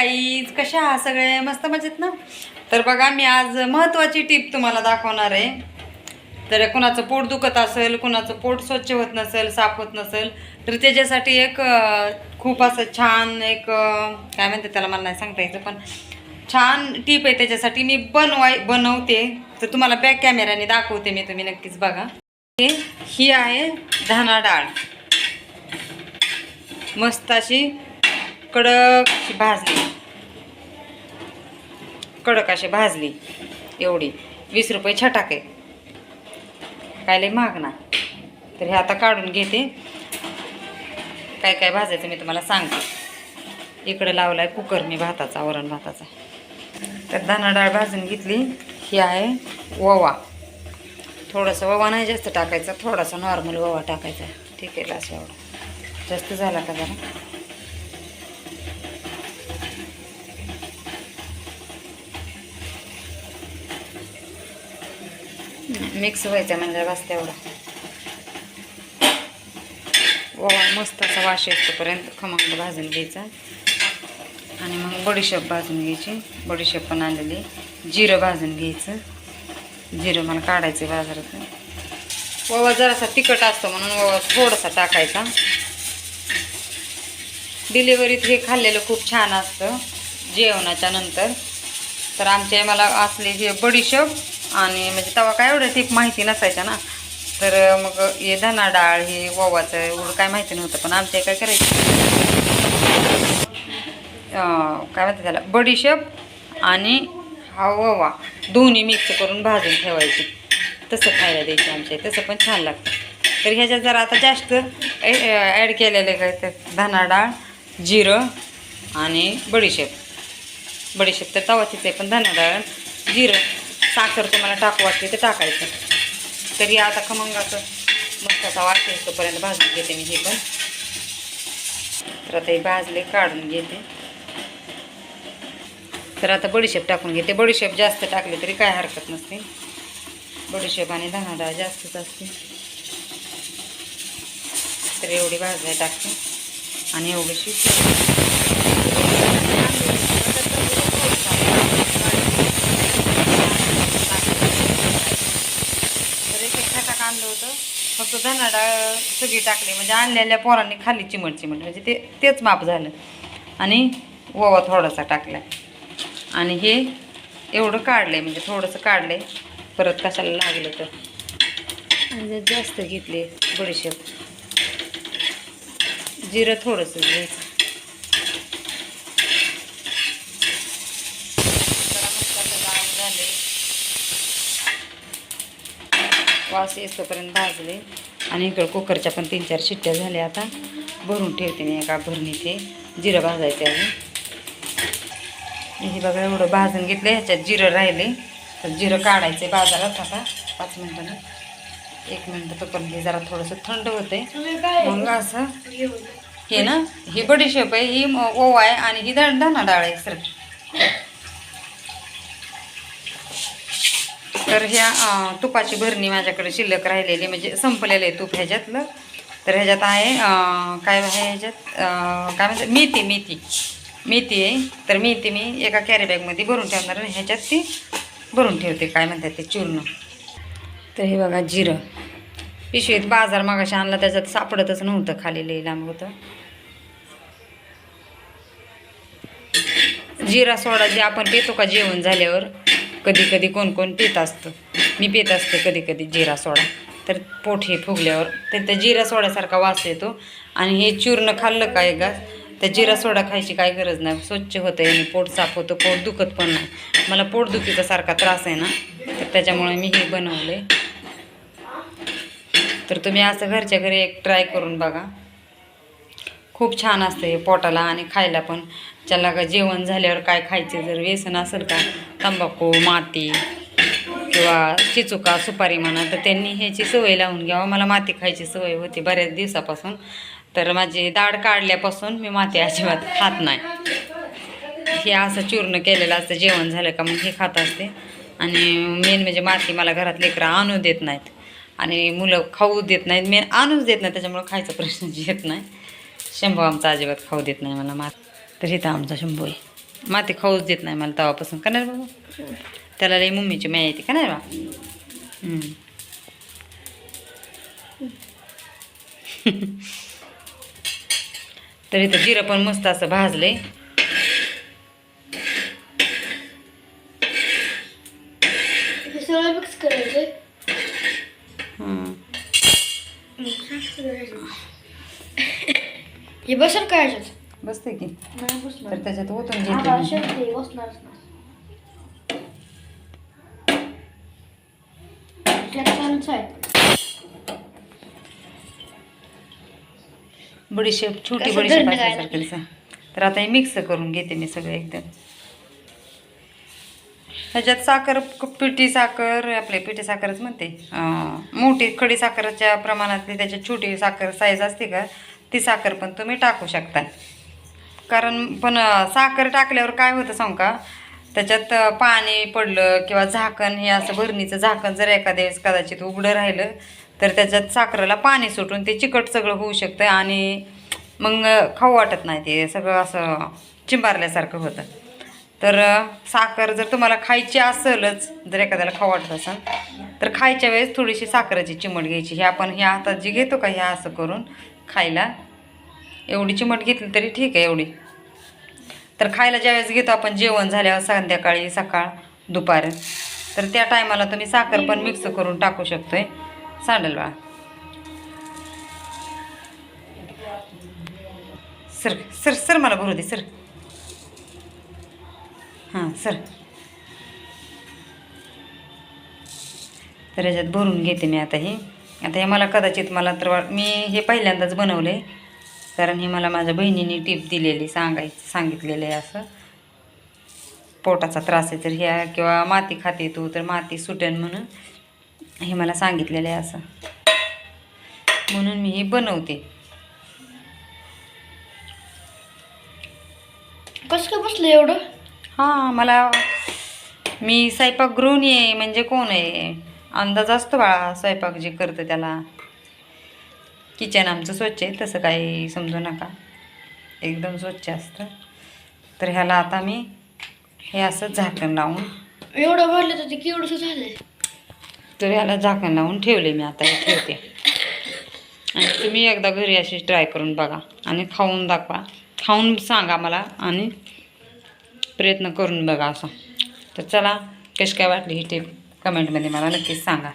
Guys कशा आहात सगळे? मस्त मजेत ना? तर बघा मी आज महत्त्वाची टीप तुम्हाला दाखवणार आहे. तर कुणाचं पोट दुखत असेल कुणाचं पोट स्वच्छ होत नसेल साफ होत नसेल तर त्याच्यासाठी एक खूप असं छान एक काय म्हणते त्याला मला नाही सांगता येतं पण छान टीप आहे त्याच्यासाठी. मी बनवाय बनवते. तर तुम्हाला बॅक कॅमेऱ्याने दाखवते मी तुम्ही नक्कीच बघा. ही आहे धना डाळ. मस्त अशी कडक भाजली कडक अशी भाजली. एवढी. वीस रुपये छटाक. आहे काय लय महाग ना. तर हे आता काढून घेते. काय काय भाजायचं मी तुम्हाला सांगते. इकडे लावलाय कुकर मी भाताचा वरण भाताचा. तर दाणा डाळ भाजून घेतली. ही आहे ओवा. थोडंसं ओवा नाही जास्त टाकायचा थोडासा नॉर्मल ओवा टाकायचा. ठीक आहे लास एवढा. जास्त झाला का जरा? मिक्स व्हायचा म्हणजे बस तेवढा ओवा मस्त असा वाश येतोपर्यंत खमंग भाजून घ्यायचा. आणि मग बडीशेप भाजून घ्यायची. बडीशेप पण आलेली जिरं भाजून घ्यायचं. जिरं मला काढायचं बाजारात ओवा जरासा तिखट असतो म्हणून ओवा थोडासा टाकायचा. डिलिव्हरीत हे खाल्लेलं खूप छान असतं. जेवणाच्या नंतर. तर आमच्या मला असले हे बडीशेप आणि म्हणजे तवा काय एवढं ठीक माहिती नसायच्या ना. तर मग हे धना डाळ हे ओवाचं एवढं काय माहिती नव्हतं पण आमच्या काय करायचं. काय म्हणते त्याला? बडीशेप आणि हा ओवा. दोन्ही मिक्स करून भाजून ठेवायची. तसं खायला द्यायचं आमच्या इथे. तसं पण छान लागतं. तर ह्याच्यात जरा आता जास्त ॲड केलेले काय तर धना डाळ जिरं आणि बडीशेप बडीशेप तर तवाचीच आहे पण धना डाळ जिरं. साखर तुम्हाला टाकू वाटते तर टाकायचं. तरी आता खमंगाचं मस्त असा वास तोपर्यंत भाजून घेते मी हे पण. तर आता हे भाजले काढून घेते. तर आता बडीशेप टाकून घेते. बडीशेप जास्त टाकले तरी काय हरकत नसते. बडीशेप आणि धना डाळ जास्तच असते. तर एवढी भाजल्या टाकते. आणि एवढीशी तर एक एक खटाक आणलं होतं फक्त धना डाळ सगळी टाकली. म्हणजे आणलेल्या पोरांनी खाली चिमट चिमट. म्हणजे ते तेच माप झालं. आणि ओवा थोडासा टाकला आणि हे एवढं काढलंय. म्हणजे थोडंसं काढलंय. परत कशाला लागलं तर. म्हणजे जास्त घेतले बडीशेप. जिरं थोडंसं घ्यायचं जरा मस्त असं लाल झाले वास येतोपर्यंत भाजले. आणि इकडं कुकरच्या पण तीन चार शिट्ट्या झाल्या आता. भरून ठेवते मी एका भरणी ते जिरं भाजायचे आहे. हे बघा एवढं भाजून घेतलं ह्याच्यात जिरं राहिले. तर जिरं काढायचे बाजारात आता. पाच मिनटानं. एक मिनटं तोपर्यंत हे जरा थोडंसं थंड होते मग असं हे ना ही बडीशेप आहे ही ओवा आहे आणि ही दण धना डाळ आहे सर. तर ह्या तुपाची भरणी माझ्याकडे शिल्लक राहिलेली म्हणजे संपलेलं आहे तूप ह्याच्यातलं. तर ह्याच्यात आहे काय आहे ह्याच्यात? काय म्हणतात? मेथी मेथी. मेथी आहे. तर मेथी मी एका कॅरीबॅगमध्ये भरून ठेवणार आणि ह्याच्यात ती भरून ठेवते. काय म्हणतात ते? चूर्ण. तर हे बघा जिरं. पिशवीत बाजार मागाशी आणला त्याच्यात सापडतच नव्हतं खाली. लई लांब होतं. जिरा सोडा जे आपण पितो का जेवण झाल्यावर कधी कधी कोण कोण पित असतं. मी पित असते कधी कधी जिरा सोडा. तर पोट हे फुगल्यावर तर त्या जिरा सोड्यासारखा वास येतो. आणि हे चूर्ण खाल्लं का गा? त्या जिरा सोडा खायची काय गरज नाही. स्वच्छ होतं आणि पोट साफ होतं पोट दुखत पण नाही. मला पोटदुखीचा सारखा त्रास आहे ना तर त्याच्यामुळे मी हे बनवले तर तुम्ही असं घरच्या घरी एक ट्राय करून बघा. खूप छान असतं हे पोटाला आणि खायला पण. त्याला का जेवण झाल्यावर काय खायचे? जर व्यसन असेल का? तंबाखू माती किंवा चिचुका सुपारी म्हणा तर त्यांनी ह्याची सवय लावून घ्यावं. मला माती खायची सवय होती बऱ्याच दिवसापासून. तर माझी दाढ काढल्यापासून मी माती अजिबात खात नाही. हे असं चूर्ण केलेलं असतं. जेवण झालं का मग हे खात असते. आणि मेन म्हणजे माती मला घरात लेकरं आणू देत नाहीत. आणि मुलं खाऊ देत नाहीत. मेन आणूच देत नाही त्याच्यामुळं खायचा प्रश्न येत नाही. शंभू आमचा अजिबात खाऊ देत नाही मला मात. तर इथं आमचा शंभू आहे. माती खाऊच देत नाही मला तेव्हापासून. का नाही बाबा? त्याला लई मम्मीची माया येते. का नाही बा. तर इथं जिरं पण मस्त असं भाजलंय. करायचं हम्म. हे बसेल काय ह्याच्यात बसते की नाही बसणार तर त्याच्यात ओतून घेते आता मी. बसणारच त्यात आहे बडीशेप छोटी कसं बडीशेप दंड असल्यासारखं दिसा. तर आता हे मिक्स करून घेते मी सगळं एकदम ह्याच्यात साखर क- पिठी साखर आपले पिठी साखरच म्हणते अं, मोठी खडी साखरच्या प्रमाणातली त्याच्यात छोटी साखर साईज असते का ती साखर पण तुम्ही टाकू शकता. कारण पण साखर टाकल्यावर काय होतं सांग का? त्याच्यात पाणी पडलं किंवा झाकण हे असं भरणीचं झाकण जर एखाद्या वेळेस कदाचित उघडं राहिलं तर त्याच्यात साखरेला पाणी सुटून ते चिकट सगळं होऊ शकतं आणि मग खाऊ वाटत नाही ते. सगळं असं चिंबारल्यासारखं होतं. तर साखर जर तुम्हाला खायची असेलच जर एखाद्याला खाऊ वाटत असेल तर खायच्या वेळेस थोडीशी साखरेची चिमट घ्यायची. हे आपण ह्या हातात जी घेतो का ह्या असं करून खायला. एवढी चिमट घेतली तरी ठीक आहे एवढी. तर खायला ज्यावेळेस घेतो आपण जेवण झाल्यावर संध्याकाळी सकाळ दुपार. तर त्या टायमाला तुम्ही साखर पण मिक्स करून टाकू शकतोय. सांडल बाळा. सर सर सर मला भरू दे सर. हां सर. तर याच्यात भरून घेते मी आता हे. आता हे मला कदाचित मला तर मी हे पहिल्यांदाच बनवले. कारण हे मला माझ्या बहिणीने टीप दिलेली सांगायचं सांगितलेलं आहे असं. पोटाचा त्रास आहे तर ह्या किंवा माती खाते तू तर माती सुटेन म्हणून हे मला सांगितलेलं आहे असं. म्हणून मी हे बनवते. कसं काय बसलं एवढं? हां मला मी स्वयंपाक गृहिणी आहे म्हणजे कोण आहे? अंदाज असतो बाळा स्वयंपाक जे करतं त्याला. किचन आमचं स्वच्छ आहे तसं काही समजू नका. एकदम स्वच्छ असतं. तर ह्याला आता मी हे असं झाकण लावून एवढं भरलं तर ते केवढंसं झालंय? तर ह्याला झाकण लावून ठेवले मी आता हे ठेवते. आणि तुम्ही एकदा घरी अशी ट्राय करून बघा आणि खाऊन दाखवा. खाऊन सांगा मला आणि प्रयत्न करून बघा असं. तर चला कशी काय वाटली ही टीप कमेंटमध्ये मला नक्कीच सांगा.